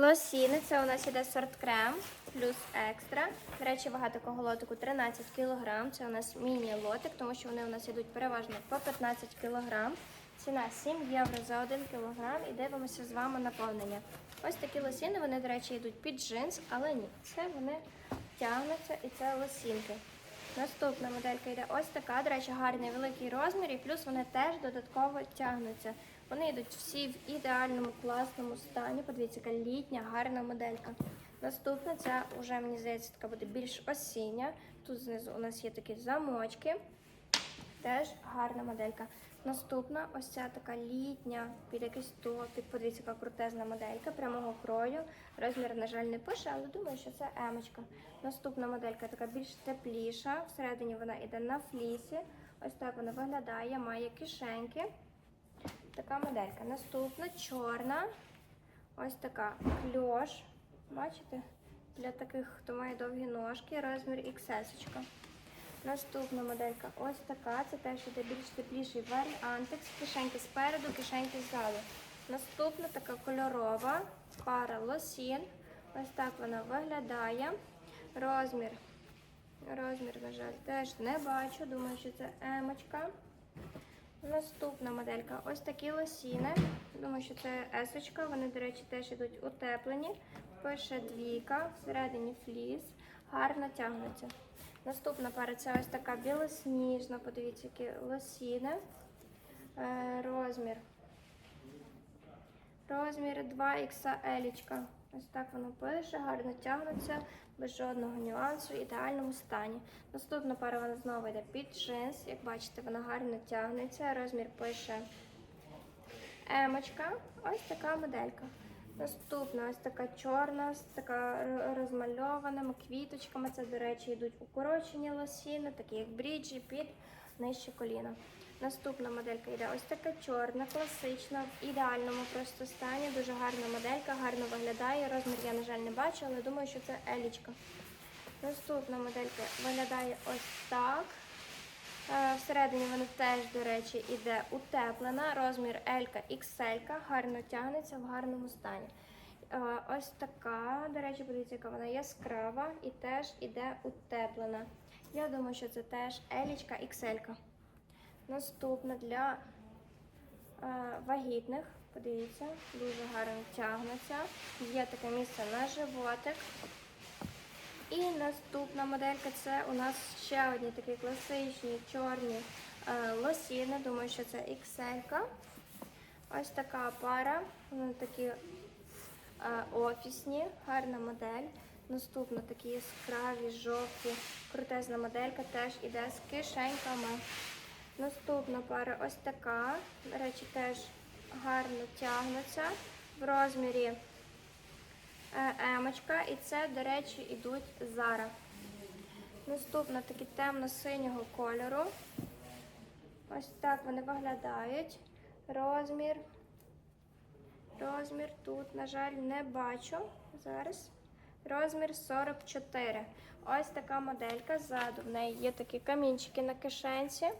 Лосіни, це у нас іде сорт крем плюс екстра. До речі, вага такого лотику 13 кг. Це у нас міні-лотик, тому що вони у нас йдуть переважно по 15 кг. Ціна 7 євро за 1 кг. І дивимося з вами наповнення. Ось такі лосіни, вони, до речі, йдуть під джинс, але ні, це вони тягнуться і це лосінки. Наступна моделька йде ось така, до речі, гарний великий розмір, і плюс вони теж додатково тягнуться. Вони йдуть всі в ідеальному класному стані. Подивіться, яка літня, гарна моделька. Наступна це вже мені здається така буде більш осіння. Тут знизу у нас є такі замочки. Теж гарна моделька. Наступна ось ця така літня, під якийсь топік. Подивіться, яка крутезна моделька прямого крою. Розмір, на жаль, не пише, але думаю, що це емочка. Наступна моделька така більш тепліша. Всередині вона йде на флісі. Ось так вона виглядає, має кишеньки. Така моделька. Наступна чорна. Ось така кльош. Бачите? Для таких, хто має довгі ножки, розмір XS. -очка. Наступна моделька ось така. Це теж іде більш тепліший варіантик. Кишеньки спереду, кишеньки ззаду. Наступна така кольорова пара лосін. Ось так вона виглядає. Розмір. Розмір, на жаль, теж не бачу. Думаю, що це емочка. Наступна моделька ось такі лосіни. Думаю, що це есочка. Вони, до речі, теж йдуть утеплені. Пише двійка, всередині фліс. Гарно тягнуться. Наступна пара це ось така білосніжна. Подивіться, які лосіни. Е, розмір. Розмір 2XL. Ось так воно пише, гарно тягнуться, без жодного нюансу, в ідеальному стані. Наступна пара вона знову йде під джинс. Як бачите, вона гарно тягнеться. Розмір пише емочка. Ось така моделька. Наступна ось така чорна, з така розмальованими квіточками. Це, до речі, йдуть укорочені лосіни, такі як бріджі під нижче коліна. Наступна моделька йде ось така чорна, класична, в ідеальному просто стані. Дуже гарна моделька, гарно виглядає. Розмір я, на жаль, не бачу, але думаю, що це елічка. Наступна моделька виглядає ось так. Е, Всередині вона теж, до речі, іде утеплена. Розмір L, XL, гарно тягнеться в гарному стані. Е, Ось така, до речі, подивіться, яка вона яскрава і теж іде утеплена. Я думаю, що це теж Елічка XL. Наступна для е, вагітних. Подивіться, дуже гарно тягнеться. Є таке місце на животик. І наступна моделька це у нас ще одні такі класичні чорні е, лосіни. Думаю, що це XL. Ось така пара. Вони такі е, офісні, гарна модель. Наступна такі яскраві, жовті, крутезна моделька теж іде з кишеньками. Наступна пара ось така. Речі, теж гарно тягнеться в розмірі емочка. І це, до речі, ідуть Зара. Наступна такі темно-синього кольору. Ось так вони виглядають. Розмір. Розмір тут, на жаль, не бачу. Зараз. Розмір 44. Ось така моделька. Ззаду в неї є такі камінчики на кишенці.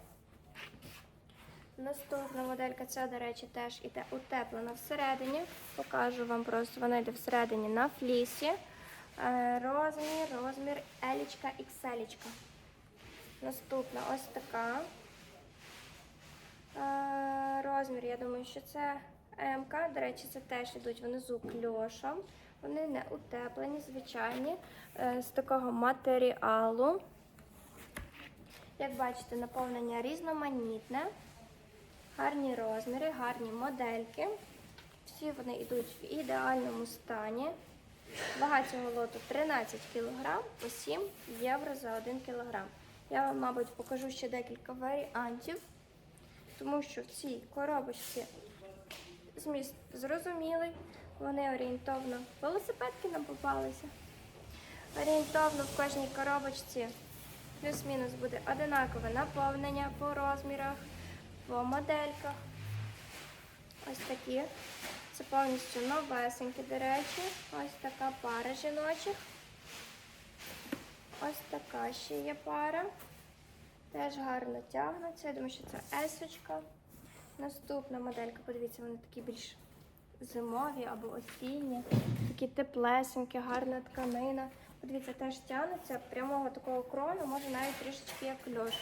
Наступна моделька, ця, до речі, теж іде утеплена всередині. Покажу вам просто, вона йде всередині на флісі. Е, Розмір, розмір елічка, ікселічка. Наступна ось така. Е, Розмір, я думаю, що це МК. До речі, це теж йдуть внизу кльошом. Вони не утеплені, звичайні, е, з такого матеріалу. Як бачите, наповнення різноманітне. Гарні розміри, гарні модельки. Всі вони йдуть в ідеальному стані. Вага цього лоту 13 кг по 7 євро за 1 кг. Я вам, мабуть, покажу ще декілька варіантів, тому що в цій коробочці зміст зрозумілий. Вони орієнтовно велосипедки нам попалися. Орієнтовно в кожній коробочці плюс-мінус буде одинакове наповнення по розмірах, по модельках. Ось такі. Це повністю новесенькі, до речі. Ось така пара жіночих. Ось така ще є пара. Теж гарно тягнуться. Я думаю, що це есочка. Наступна моделька, подивіться, вони такі більш зимові або осінні, такі теплесенькі, гарна тканина. Подивіться, теж тягнеться прямого такого крону, може навіть трішечки як льош.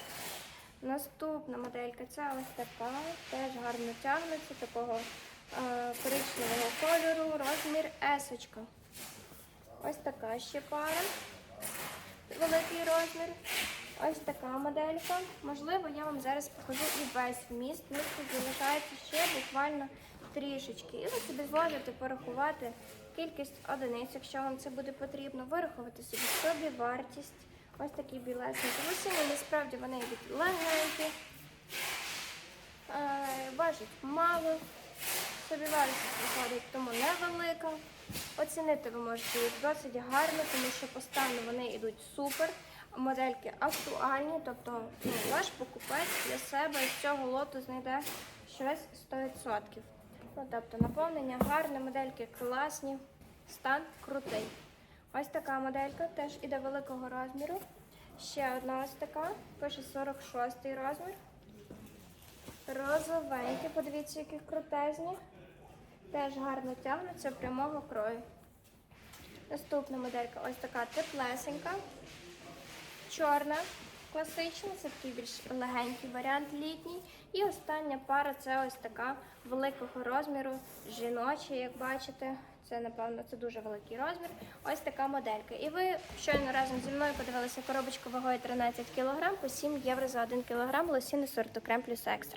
Наступна моделька це ось така, теж гарно тягнеться, такого е, коричневого кольору, розмір есочка. Ось така ще пара, великий розмір. Ось така моделька. Можливо, я вам зараз покажу і весь вміст. Ну, тут залишається ще буквально трішечки. І ви собі зможете порахувати кількість одиниць, якщо вам це буде потрібно, вирахувати собі собі вартість. Ось такі білесенькі. Восені насправді вони йдуть легенькі, е, важать мало. Собівартість виходить тому невелика. Оцінити ви можете їх досить гарно, тому що по стану вони йдуть супер. Модельки актуальні, тобто ну, ваш покупець для себе з цього лоту знайде щось 100%. Ну, тобто наповнення гарне, модельки класні, стан крутий. Ось така моделька теж іде великого розміру. Ще одна ось така, пише 46 розмір. Розовенькі, подивіться, які крутезні. Теж гарно тягнуться прямого крою. Наступна моделька ось така теплесенька. Чорна, класична, це такий більш легенький варіант літній. І остання пара це ось така великого розміру, жіноча, як бачите. Це, напевно, це дуже великий розмір. Ось така моделька. І ви щойно разом зі мною подивилися коробочку вагою 13 кг по 7 євро за 1 кг лосіни сорту крем плюс екстра.